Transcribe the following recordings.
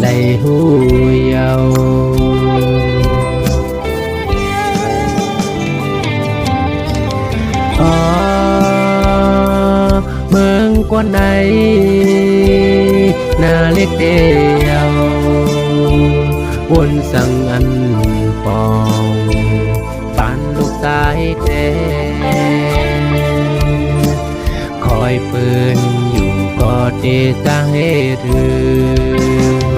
เปิ้นก็นับยันกุ้งแม่เฮาคอยางเฮ็ดเฮือหน้าเล็กเกกลางเปิ้นแม่มได้หูเยาอ๋อเมืองกว่าไหนนาเล็กเดียววนสังอันปองปานลูกตายแดคอยปืนอยู่ก็เดตาเฮรือ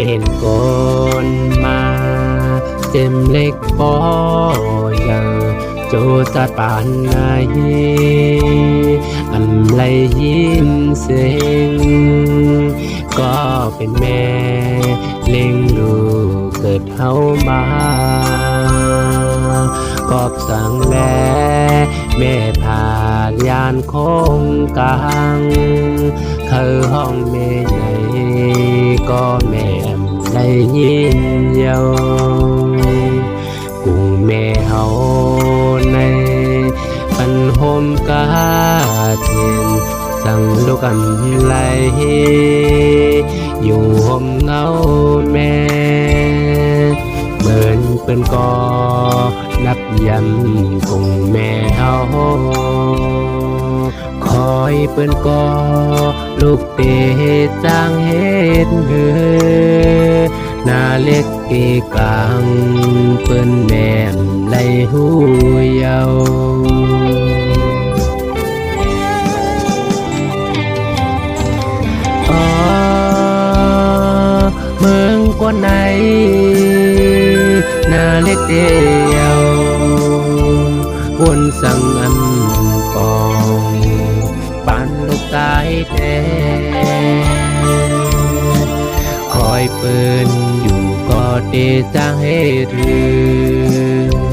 เป็นคนมาเต็มเล็กปอเยอโจจัดปานนายอันไรยินเสียงก็เป็นแม่เลี้ยงดูกเกิดเฮามากอบสังแลแม่ผากยานคงกลางคือห้องแม่ใหญ่ก็แม่ มได้ยินเยากุ้งแม่เฮาในปันโฮมกาเทียนสั่งลูกกำ เล็กเกกลางเปิ้นแม่มไลหูเยาอ๋อเมืองกว่าไหนนาเล็กเดี เดจางให้รือคอยเปิน